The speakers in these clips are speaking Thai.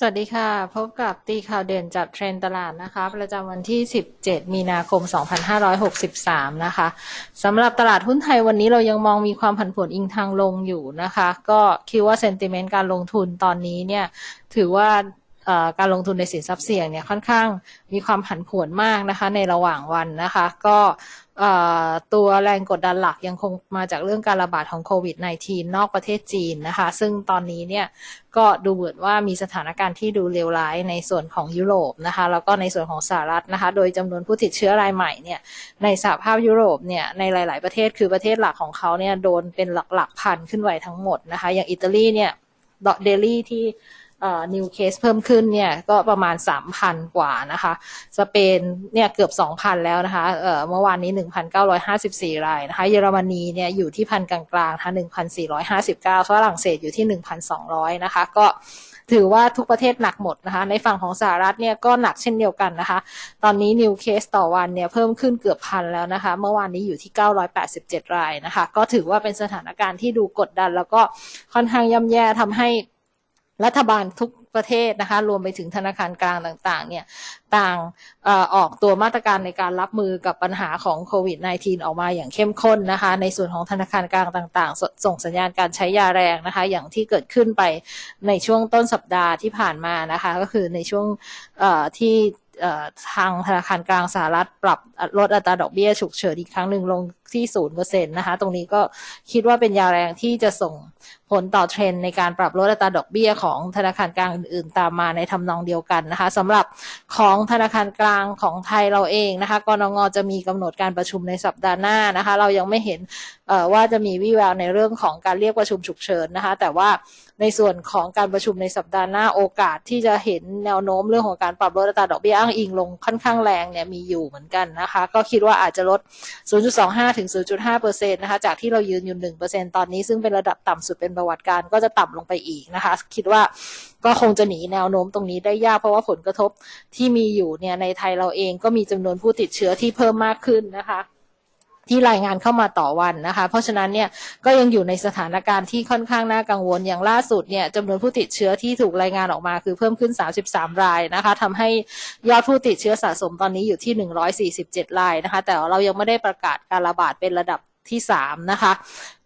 สวัสดีค่ะ พบกับตีข่าวเด่นจากเทรนตลาดนะคะ ประจำวันที่ 17 มีนาคม 2563 นะคะสำหรับตลาดหุ้นไทยวันนี้เรายังมองมีความผันผวนอิงทางลงอยู่นะคะ ก็คิดว่าเซนติเมนต์การลงทุนตอนนี้เนี่ย ถือว่าการลงทุนในสินทรัพย์เสี่ยงเนี่ยค่อนข้างมีความผันผวนมากนะคะ ในระหว่างวันนะคะ ก็ ตัวแรงกดดันหลักยังคงมาจากเรื่องการระบาดของโควิด -19 นอกประเทศจีนนะคะ ซึ่งตอนนี้เนี่ยก็ดูเหมือนว่ามีสถานการณ์ที่ดูเลวร้ายในส่วนของยุโรปนะคะ แล้วก็ในส่วนของสหรัฐนะคะ โดยจำนวนผู้ติดเชื้อรายใหม่เนี่ยในสหภาพยุโรปเนี่ยในหลาย ๆ ประเทศคือประเทศหลักของเขาเนี่ยโดนเป็นหลักๆพันขึ้นไปทั้งหมดนะคะ อย่างอิตาลีเนี่ยเดลี่ที่ นิวเคสเพิ่มขึ้นเนี่ยก็ประมาณ 3,000 กว่านะคะ สเปนเนี่ยเกือบ 2,000 แล้วนะคะเออเมื่อวานนี้ 1,954 รายนะคะ เยอรมนีเนี่ยอยู่ที่พันกลางๆนะคะ1,459 ฝรั่งเศสอยู่ที่ 1,200 นะคะ ก็ถือว่าทุกประเทศหนักหมดนะคะ ในฝั่งของสหรัฐเนี่ยก็หนักเช่นเดียวกันนะคะ ตอนนี้นิวเคสต่อวันเนี่ยเพิ่มขึ้นเกือบพันแล้วนะคะ เมื่อวานนี้อยู่ที่ 987 รายนะคะ ก็ถือว่าเป็นสถานการณ์ที่ดูกดดัน แล้วก็ค่อนข้างย่ำแย่ทำให้ รัฐบาลทุกประเทศนะคะ รวมไปถึงธนาคารกลางต่างๆ เนี่ย ต่างอออกตัวมาตรการในการรับมือกับปัญหาของโควิด -19 ออกมาอย่างเข้มข้นนะคะ ในส่วนของธนาคารกลางต่างๆสส่งสัญญาณการใช้ยาแรงนะคะ อย่างที่เกิดขึ้นไปในช่วงต้นสัปดาห์ที่ผ่านมานะคะ ก็คือในช่วงที่ทางธนาคารกลางสหรัฐปรับลดอัตราดอกเบี้ยฉุกเฉินอีกครั้งหนึ่งลงที่ศูนย์เปอร์เซ็นต์นะคะ ตรงนี้ก็คิดว่าเป็นยาแรงที่จะส่งผลต่อเทรนในการปรับลดอัตราดอกเบี้ยของธนาคารกลางอื่นๆ ตามมาในทำนองเดียวกันนะคะสำหรับของธนาคารกลางของไทยเราเองนะคะกรงงจะมีกำหนดการประชุมในสัปดาห์หน้านะคะ เรายังไม่เห็นว่าจะมีวิแววในเรื่องของการเรียกประชุมฉุกเฉินนะคะ แต่ว่าในส่วนของการประชุมในสัปดาห์หน้าโอกาสที่จะเห็นแนวโน้มเรื่องของการปรับลดอัตราดอกเบี้ยอ้างอิงลงค่อนข้างแรงเนี่ยมีอยู่เหมือนกันนะคะ ก็คิดว่าอาจจะลด 0.25ถึง 0.5เปอร์เซ็นต์นะคะ จากที่เรายืนอยู่1เปอร์เซ็นตอนนี้ ซึ่งเป็นระดับต่ำสุดเป็นประวัติการก็จะต่ำลงไปอีกนะคะ คิดว่าก็คงจะหนีแนวโน้มตรงนี้ได้ยากเพราะว่าผลกระทบที่มีอยู่เนี่ยในไทยเราเองก็มีจำนวนผู้ติดเชื้อที่เพิ่มมากขึ้นนะคะ ที่รายงานเข้ามาต่อวันนะคะ เพราะฉะนั้นเนี่ยก็ยังอยู่ในสถานการณ์ที่ค่อนข้างน่ากังวลอย่างล่าสุดเนี่ยจำนวนผู้ติดเชื้อที่ถูกรายงานออกมาคือเพิ่มขึ้น 33 รายนะคะทำให้ยอดผู้ติดเชื้อสะสมตอนนี้อยู่ที่ 147 รายนะคะ แต่เรายังไม่ได้ประกาศการระบาดเป็นระดับที่3นะคะ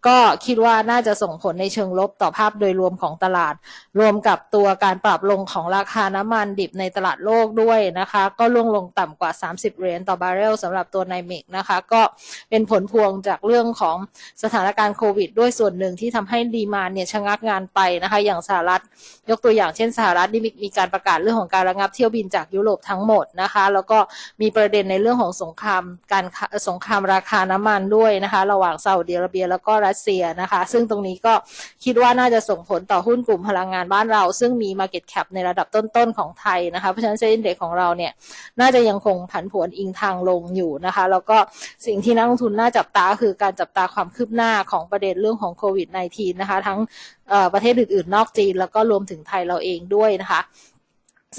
ก็คิดว่าน่าจะส่งผลในเชิงลบต่อภาพโดยรวมของตลาด รวมกับตัวการปรับลงของราคาน้ำมันดิบในตลาดโลกด้วยนะคะ ก็ล่วงลงต่ำกว่า 30 เหรียญต่อบาร์เรลสำหรับตัวไนเมกนะคะ ก็เป็นผลพวงจากเรื่องของสถานการณ์โควิด ด้วยส่วนหนึ่งที่ทำให้ดีมานเนี่ยชะงักงานไปนะคะ อย่างสหรัฐ ยกตัวอย่างเช่นสหรัฐที่มีการประกาศเรื่องของการระงับเที่ยวบินจากยุโรปทั้งหมดนะคะ แล้วก็มีประเด็นในเรื่องของสงครามการสงครามราคาน้ำมันด้วยนะคะ ระหว่างซาอุดิอาระเบียแล้วก็รัสเซียนะคะ ซึ่งตรงนี้ก็คิดว่าน่าจะส่งผลต่อหุ้นกลุ่มพลังงานบ้านเรา ซึ่งมี Market Cap ในระดับต้นๆของไทยนะคะ เพราะฉะนั้นเซ็นเด็กของเราเนี่ยน่าจะยังคงผันผวนอิงทางลงอยู่นะคะ แล้วก็สิ่งที่นักลงทุนน่าจับตาคือการจับตาความคืบหน้าของประเด็นเรื่องของโควิด -19 นะคะ ทั้งประเทศอื่นๆ นอกจีน แล้วก็รวมถึงไทยเราเองด้วยนะคะ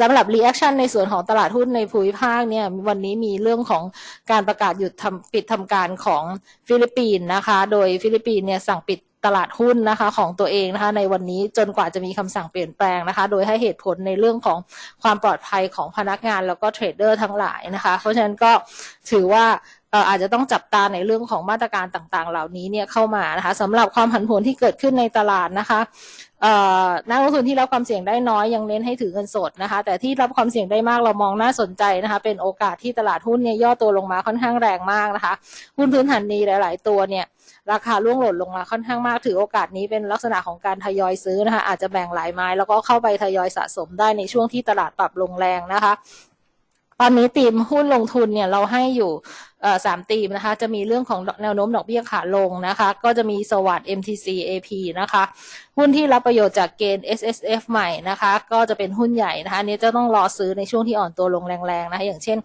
สำหรับรีแอคชั่นในส่วนของตลาดหุ้นในภูมิภาคเนี่ยวันนี้มีเรื่องของการประกาศหยุดทำปิดทำการของฟิลิปปินส์นะคะ โดยฟิลิปปินส์เนี่ยสั่งปิดตลาดหุ้นนะคะของตัวเองนะคะในวันนี้จนกว่าจะมีคำสั่งเปลี่ยนแปลงนะคะ โดยให้เหตุผลในเรื่องของความปลอดภัยของพนักงานแล้วก็เทรดเดอร์ทั้งหลายนะคะ เพราะฉะนั้นก็ถือว่าอาจจะต้องจับตาในเรื่องของมาตรการต่างๆ เหล่านี้เนี่ยเข้ามานะคะสำหรับความผันผวนที่เกิดขึ้นในตลาดนะคะ นักลงทุนที่รับความเสี่ยงได้น้อยยังเน้นให้ถือเงินสดนะคะ แต่ที่รับความเสี่ยงได้มากเรามองน่าสนใจนะคะ เป็นโอกาสที่ตลาดหุ้นเนี่ยย่อตัวลงมาค่อนข้างแรงมากนะคะ หุ้นพื้นฐานดีหลาย ๆ ตัวเนี่ยราคาล่วงหล่นลงมาค่อนข้างมาก ถือโอกาสนี้เป็นลักษณะของการทยอยซื้อนะคะ อาจจะแบ่งหลายไม้แล้วก็เข้าไปทยอยสะสมได้ในช่วงที่ตลาดปรับลงแรงนะคะ ตอนนี้ตีมหุ้นลงทุนเนี่ยเราให้อยู่ สามตีมนะคะจะมีเรื่องของแนวโน้มดอกเบี้ยขาลงนะคะ ก็จะมีสวัสด์ MTC AP นะคะ หุ้นที่รับประโยชน์จากเกณฑ์ S S F ใหม่นะคะ ก็จะเป็นหุ้นใหญ่นะคะนี้จะต้องรอซื้อในช่วงที่อ่อนตัวลงแรงๆนะคะอย่างเช่น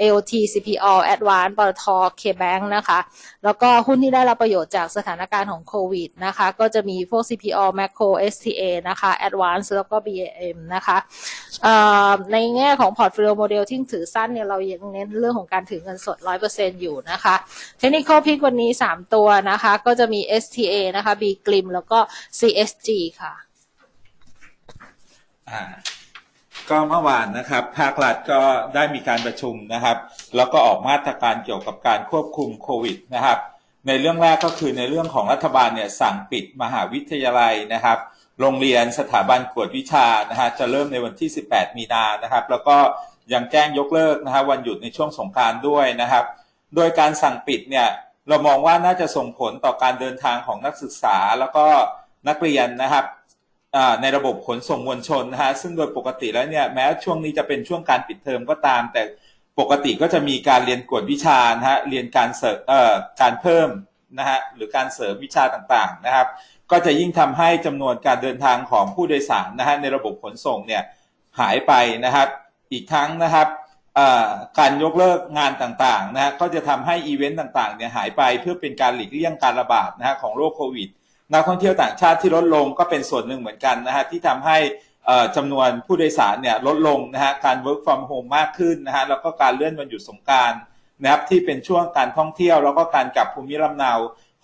AOT CPO Advance ปตท KBank นะคะ แล้วก็หุ้นที่ได้รับประโยชน์จากสถานการณ์ของโควิดนะคะ ก็จะมีพวก CPO Macro STA นะคะ Advance แล้วก็ BAM นะคะในแง่ของ Portfolio Model ที่ถือสั้นเนี่ยเรายังเน้นเรื่องของการถือเงินสด 100%อยู่นะคะ Technical Pick วันนี้ 3 ตัวนะคะ ก็จะมี STA นะคะ B Glim แล้วก็ CSG ค่ะอ่าก็เมื่อวานนะครับภาครัฐก็ได้มีการประชุมนะครับ แล้วก็ออกมาตรการเกี่ยวกับการควบคุมโควิดนะครับ ในเรื่องแรกก็คือในเรื่องของรัฐบาลเนี่ยสั่งปิดมหาวิทยาลัยนะครับ โรงเรียนสถาบันกวดวิชานะฮะจะเริ่มในวันที่ 18 มีนานะครับ แล้วก็ยังแจ้งยกเลิกนะฮะวันหยุดในช่วงสงการด้วยนะครับ โดยการสั่งปิดเนี่ยเรามองว่าน่าจะส่งผลต่อการเดินทางของนักศึกษาแล้วก็นักเรียนนะครับในระบบขนส่งมวลชนนะฮะซึ่งโดยปกติแล้วเนี่ยแม้ช่วงนี้จะเป็นช่วงการปิดเทอมก็ตาม แต่ปกติก็จะมีการเรียนกวดวิชานะฮะเรียนการเสริมการเพิ่มนะฮะหรือการเสริมวิชาต่างๆนะครับ ก็จะยิ่งทำให้จำนวนการเดินทางของผู้โดยสารนะฮะในระบบขนส่งเนี่ยหายไปนะครับ อีกทั้งนะครับ การยกเลิกงานต่างๆนะฮะก็จะทำให้อีเวนต์ต่างๆเนี่ยหายไปเพื่อเป็นการหลีกเลี่ยงการระบาดนะฮะของโรคโควิดนักท่องเที่ยวต่างชาติที่ลดลงก็เป็นส่วนหนึ่งเหมือนกันนะฮะที่ทำให้จำนวนผู้โดยสารเนี่ยลดลงนะฮะการ work from home มากขึ้นนะฮะแล้วก็การเลื่อนวันหยุดสงการนะครับที่เป็นช่วงการท่องเที่ยว แล้วก็การกลับภูมิลำเนา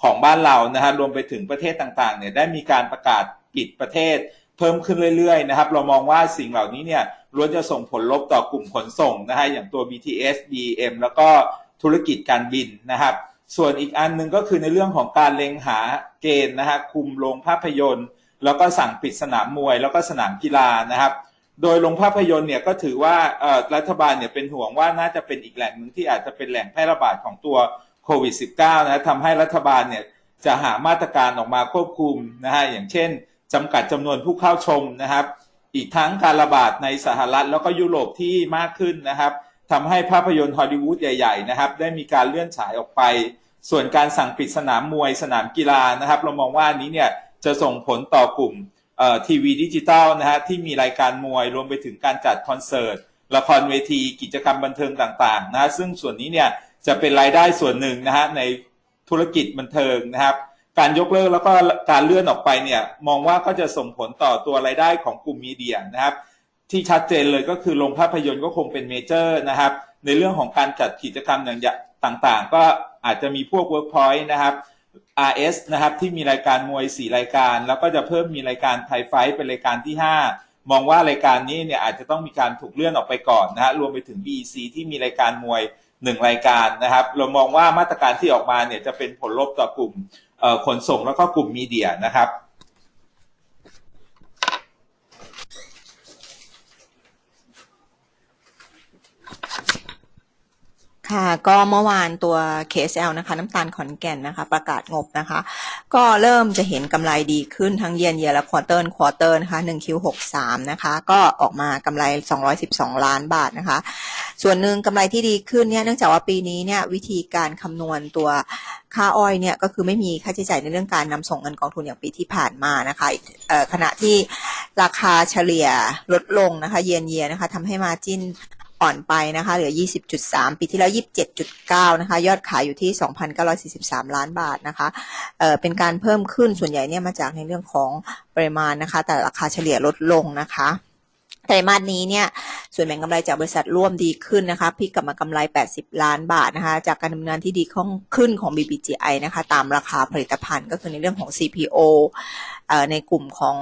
ของบ้านเรานะฮะรวมไปถึงประเทศต่างๆเนี่ยได้มีการประกาศปิดประเทศเพิ่มขึ้นเรื่อยๆนะครับเรามองว่าสิ่งเหล่านี้เนี่ย ล้วนจะส่งผลลบต่อกลุ่มขนส่งนะฮะอย่างตัว BTS BM แล้วก็ธุรกิจการบินนะครับ ส่วนอีกอันหนึ่งก็คือในเรื่องของการเล็งหาเกณฑ์นะฮะคุมโรงภาพยนตร์ แล้วก็สั่งปิดสนามมวย แล้วก็สนามกีฬานะครับ โดยโรงภาพยนตร์เนี่ยก็ถือว่าเอ่อรัฐบาลเนี่ยเป็นห่วงว่าน่าจะเป็นอีกแหล่งหนึ่งที่อาจจะเป็นแหล่งแพร่ระบาดของตัวโควิด -19 นะทำให้รัฐบาลเนี่ยจะหามาตรการออกมาควบคุมนะฮะอย่างเช่นจำกัดจำนวนผู้เข้าชมนะครับ อีกทั้งการระบาดในสหรัฐแล้วก็ยุโรปที่มากขึ้นนะครับทำให้ภาพยนตร์ฮอลลีวูดใหญ่ๆนะครับ ได้มีการเลื่อนฉายออกไป ส่วนการสั่งปิดสนามมวยสนามกีฬานะครับ เรามองว่านี้เนี่ยจะส่งผลต่อกลุ่มเอ่อทีวีดิจิตอลนะฮะที่มีรายการมวยรวมไปถึงการจัดคอนเสิร์ตละครเวทีกิจกรรมบันเทิงต่างๆนะซึ่งส่วนนี้เนี่ยจะเป็นรายได้ส่วนหนึ่งนะฮะในธุรกิจบันเทิงนะครับ การยกเลิกแล้วก็การเลื่อนออกไปเนี่ยมองว่าก็จะส่งผลต่อตัวรายได้ของกลุ่มมีเดียนะครับ ที่ชัดเจนเลยก็คือโรงภาพยนตร์ก็คงเป็นเมเจอร์นะครับ ในเรื่องของการจัดกิจกรรมอย่างต่างๆ ก็อาจจะมีพวก Workpoint นะครับ RS นะครับที่มีรายการมวย 4 รายการ แล้วก็จะเพิ่มมีรายการไทยไฟท์เป็นรายการที่ 5 มองว่ารายการนี้เนี่ยอาจจะต้องมีการถูกเลื่อนออกไปก่อนนะฮะรวมไปถึง BEC ที่มีรายการมวย 1 รายการนะครับ เรามองว่ามาตรการที่ออกมาเนี่ยจะเป็นผลลบต่อกลุ่ม ขนส่งแล้วก็กลุ่มมีเดียนะครับ ค่ะก็เมื่อวานตัว KSL นะคะ น้ำตาลขอนแก่นนะคะ ประกาศงบนะคะ ก็เริ่มจะเห็นกำไรดีขึ้นทั้งเยียนเยียและควอเตอร์ควอเตอร์นะคะ1 Q 63นะคะ ก็ออกมากำไร 212 ล้านบาทนะคะ ส่วนหนึ่งกำไรที่ดีขึ้นเนี่ยเนื่องจากว่าปีนี้เนี่ยวิธีการคำนวณตัวค่าอ้อยเนี่ยก็คือไม่มีค่าใช้จ่ายในเรื่องการนำส่งเงินกองทุนอย่างปีที่ผ่านมานะคะขณะที่ราคาเฉลี่ยลดลงนะคะ เยียนเยียนะคะทำให้มาจิ้น อ่อนไปนะคะ เหลือ 20.3 ปีที่แล้ว 27.9 นะคะ ยอดขายอยู่ที่ 2,943 ล้านบาทนะคะเอ่อเป็นการเพิ่มขึ้นส่วนใหญ่เนี่ยมาจากในเรื่องของปริมาณนะคะ แต่ราคาเฉลี่ยลดลงนะคะไตรมาสนี้เนี่ยส่วนแบ่งกำไรจากบริษัทร่วมดีขึ้นนะคะพลิกกลับมากำไร 80 ล้านบาทนะคะจากการดำเนินงานที่ดีขึ้นของ BBGI นะคะตามราคาผลิตภัณฑ์ก็คือในเรื่องของ CPO เอ่อในกลุ่มของ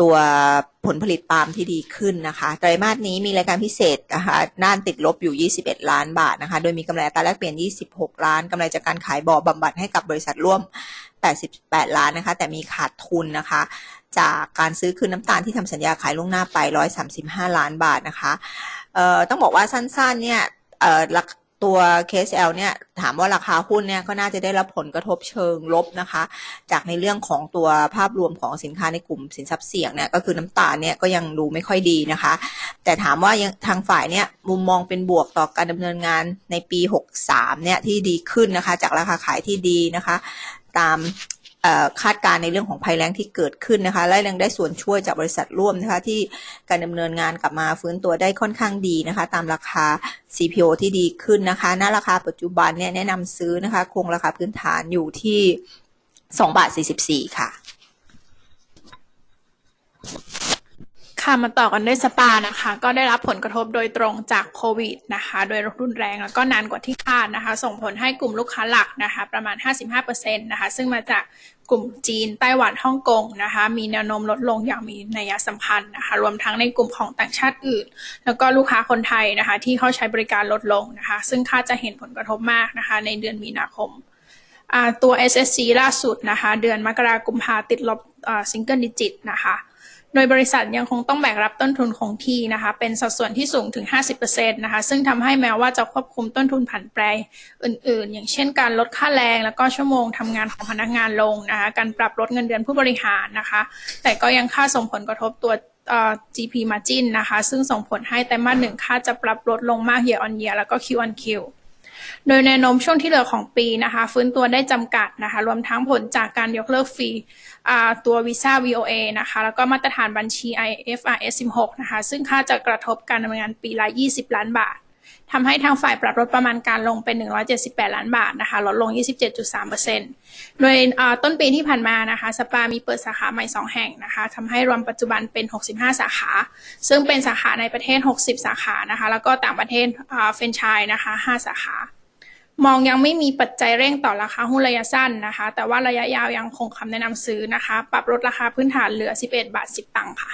ตัวผลผลิตปาล์มที่ดีขึ้นนะคะไตรมาสนี้มีรายการพิเศษนะคะด้านติดลบอยู่ 21 ล้านบาทนะคะโดยมีกำไรอัตราแลกเปลี่ยน 26 ล้านกำไรจากการขายบ่อบำบัดให้กับบริษัทร่วม 88 ล้านนะคะ แต่มีขาดทุนนะคะ จากการซื้อคืนน้ำตาลที่ทำสัญญาขายล่วงหน้าไป 135 ล้านบาทนะคะต้องบอกว่าสั้นๆเนี่ยรา ตัว KSL เนี่ยถามว่าราคาหุ้นเนี่ยก็น่าจะได้รับผลกระทบเชิงลบนะคะ จากในเรื่องของตัวภาพรวมของสินค้าในกลุ่มสินทรัพย์เสี่ยงเนี่ยก็คือน้ำตาลเนี่ยก็ยังดูไม่ค่อยดีนะคะ แต่ถามว่ายังทางฝ่ายเนี่ยมุมมองเป็นบวกต่อการดำเนินงานในปี 63เนี่ยที่ดีขึ้นนะคะ จากราคาขายที่ดีนะคะ ตาม คาดการในเรื่องของภัยแล้งที่เกิดขึ้นนะคะ และยังได้ส่วนช่วยจากบริษัทร่วมนะคะ ที่การดำเนินงานกลับมาฟื้นตัวได้ค่อนข้างดีนะคะ ตามราคา CPO ที่ดีขึ้นนะคะ ณ ราคาปัจจุบันเนี่ยแนะนำซื้อนะคะ คงราคาพื้นฐานอยู่ที่2บาท44 ค่ะ ค่ะมาต่อกันด้วยสปานะคะ ก็ได้รับผลกระทบโดยตรงจากโควิดนะคะ โดยรุนแรงแล้วก็นานกว่าที่คาดนะคะ ส่งผลให้กลุ่มลูกค้าหลักนะคะ ประมาณ 55%นะคะ ซึ่งมาจากกลุ่มจีนไต้หวันฮ่องกงนะคะ มีแนวโน้มลดลงอย่างมีนัยสำคัญนะคะ รวมทั้งในกลุ่มของต่างชาติอื่น แล้วก็ลูกค้าคนไทยนะคะ ที่เข้าใช้บริการลดลงนะคะ ซึ่งคาดจะเห็นผลกระทบมากนะคะ ในเดือนมีนาคมตัว SSC ล่าสุดนะคะ เดือนมกราคมพาติดลบซิงเกิลดิจิตนะคะ ดยบริษัทยังคงต้องแบกรับต้นทุนคงที่นะคะ เป็นสัดส่วนที่สูงถึง 50%นะคะ ซึ่งทำให้แม้ว่าจะควบคุมต้นทุนผันแปรอื่น ๆ อย่างเช่นการลดค่าแรง แล้วก็ชั่วโมงทำงานของพนักงานลงนะคะ การปรับลดเงินเดือนผู้บริหารนะคะ แต่ก็ยังค่าส่งผลกระทบตัวเอ่อ GP margin นะคะ ซึ่งส่งผลให้ไตรมาสหนึ่งค่าจะปรับลดลงมาก year on year แล้วก็ Q on Q โดยแนวโน้มช่วงที่เหลือของปีนะคะ ฟื้นตัวได้จำกัดนะคะ รวมทั้งผลจากการยกเลิกฟรีตัววีซ่า VOA นะคะ แล้วก็มาตรฐานบัญชี IFRS 16 นะคะ ซึ่งค่าจะกระทบการดำเนินงานปีละ 20 ล้านบาททำให้ทางฝ่ายปรับลดประมาณการลงเป็น 178 ล้านบาทนะคะ ลดลง 27.3%โดยอ่าต้นปีที่ผ่านมานะคะ สปามีเปิดสาขาใหม่ 2 แห่งนะคะทำให้รวมปัจจุบันเป็น 65 สาขา ซึ่งเป็นสาขาในประเทศ 60 สาขานะคะ แล้วก็ต่างประเทศเฟรนไชส์นะคะ 5 สาขา มองยังไม่มีปัจจัยเร่งต่อราคาหุ้นระยะสั้นนะคะ แต่ว่าระยะยาวยังคงคำแนะนำซื้อนะคะ ปรับลดราคาพื้นฐานเหลือ 11 บาท 10 ตังค์ค่ะ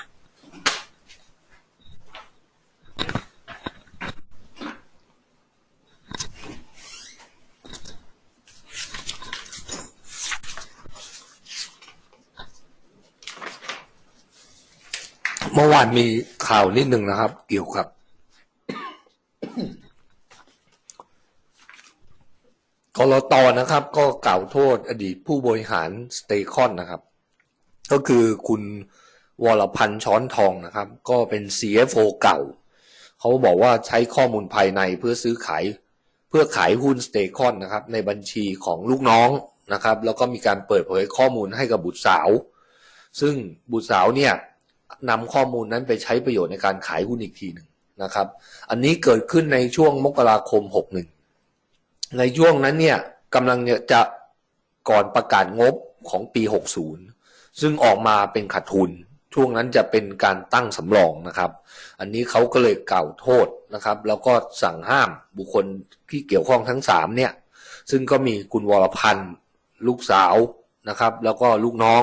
เมื่อวานมีข่าวนิดหนึ่งนะครับ เกี่ยวกับ กรตนะครับ ก็กล่าวโทษอดีตผู้บริหารสเตคอนนะครับ ก็คือคุณวรพันธ์ช้อนทองนะครับ ก็เป็น CFO เก่า เขาบอกว่าใช้ข้อมูลภายในเพื่อซื้อขายเพื่อขายหุ้นสเตคอนนะครับ ในบัญชีของลูกน้องนะครับ แล้วก็มีการเปิดเผยข้อมูลให้กับบุตรสาว ซึ่งบุตรสาวเนี่ยนำข้อมูลนั้นไปใช้ประโยชน์ในการขายหุ้นอีกทีหนึ่งนะครับ อันนี้เกิดขึ้นในช่วงมกราคม 61 ในช่วงนั้นเนี่ยกำลังจะก่อนประกาศงบของปี 60 ซึ่งออกมาเป็นขาดทุน ช่วงนั้นจะเป็นการตั้งสำรองนะครับ อันนี้เขาก็เลยกล่าวโทษนะครับ แล้วก็สั่งห้ามบุคคลที่เกี่ยวข้องทั้งสามเนี่ย ซึ่งก็มีคุณวรพันธ์ลูกสาวนะครับ แล้วก็ลูกน้อง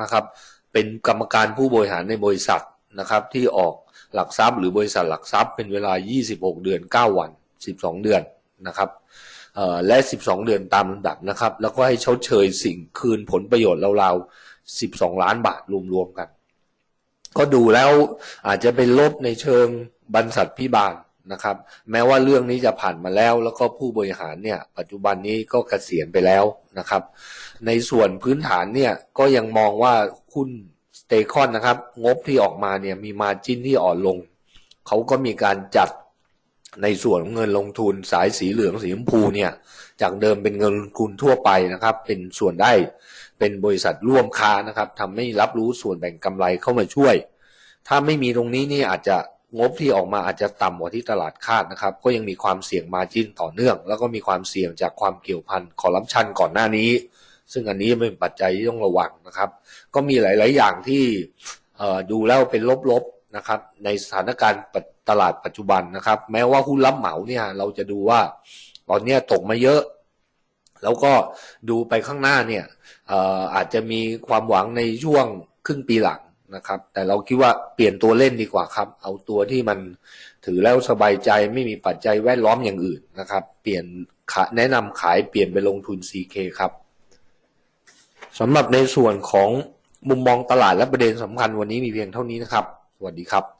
นะครับ เป็นกรรมการผู้บริหารในบริษัทนะครับที่ออกหลักทรัพย์หรือบริษัทหลักทรัพย์เป็นเวลา 26 เดือน 9 วัน 12 เดือนนะครับ และ 12 เดือนตามลำดับนะครับ แล้วก็ให้ชดเชยสิ่งคืนผลประโยชน์ราวๆ 12 ล้านบาทรวมๆกัน ก็ดูแล้วอาจจะเป็นลบในเชิงบรรษัทพิบาลนะครับ แม้ว่าเรื่องนี้จะผ่านมาแล้ว แล้วก็ผู้บริหารเนี่ย ปัจจุบันนี้ก็เกษียณไปแล้วนะครับ ในส่วนพื้นฐานเนี่ยก็ยังมองว่าหุ้นสเตคอนนะครับ งบที่ออกมาเนี่ยมีมาจิ้นที่อ่อนลง เขาก็มีการจัด ในส่วนของเงินลงทุนสายสีเหลืองสีชมพูเนี่ยจากเดิมเป็นเงินลงทุนทั่วไปนะครับ เป็นส่วนได้เป็นบริษัทร่วมค้านะครับทำให้รับรู้ส่วนแบ่งกำไรเข้ามาช่วย ถ้าไม่มีตรงนี้นี่อาจจะงบที่ออกมาอาจจะต่ำกว่าที่ตลาดคาดนะครับ ก็ยังมีความเสี่ยงมาจิ้นต่อเนื่อง แล้วก็มีความเสี่ยงจากความเกี่ยวพันคอร์รัปชันก่อนหน้านี้ ซึ่งอันนี้เป็นปัจจัยที่ต้องระวังนะครับ ก็มีหลาย ๆ อย่างที่ดูแล้วเป็นลบๆ นะครับในสถานการณ์ตลาดปัจจุบันนะครับ แม้ว่าหุ้นรับเหมาเนี่ยเราจะดูว่าตอนนี้ตกมาเยอะ แล้วก็ดูไปข้างหน้าเนี่ยอาจจะมีความหวังในช่วงครึ่งปีหลังนะครับ แต่เราคิดว่าเปลี่ยนตัวเล่นดีกว่าครับ เอาตัวที่มันถือแล้วสบายใจไม่มีปัจจัยแวดล้อมอย่างอื่นนะครับ เปลี่ยนแนะนำขายเปลี่ยนไปลงทุน CK ครับสำหรับในส่วนของมุมมองตลาดและประเด็นสำคัญวันนี้มีเพียงเท่านี้นะครับ วัสดีครับ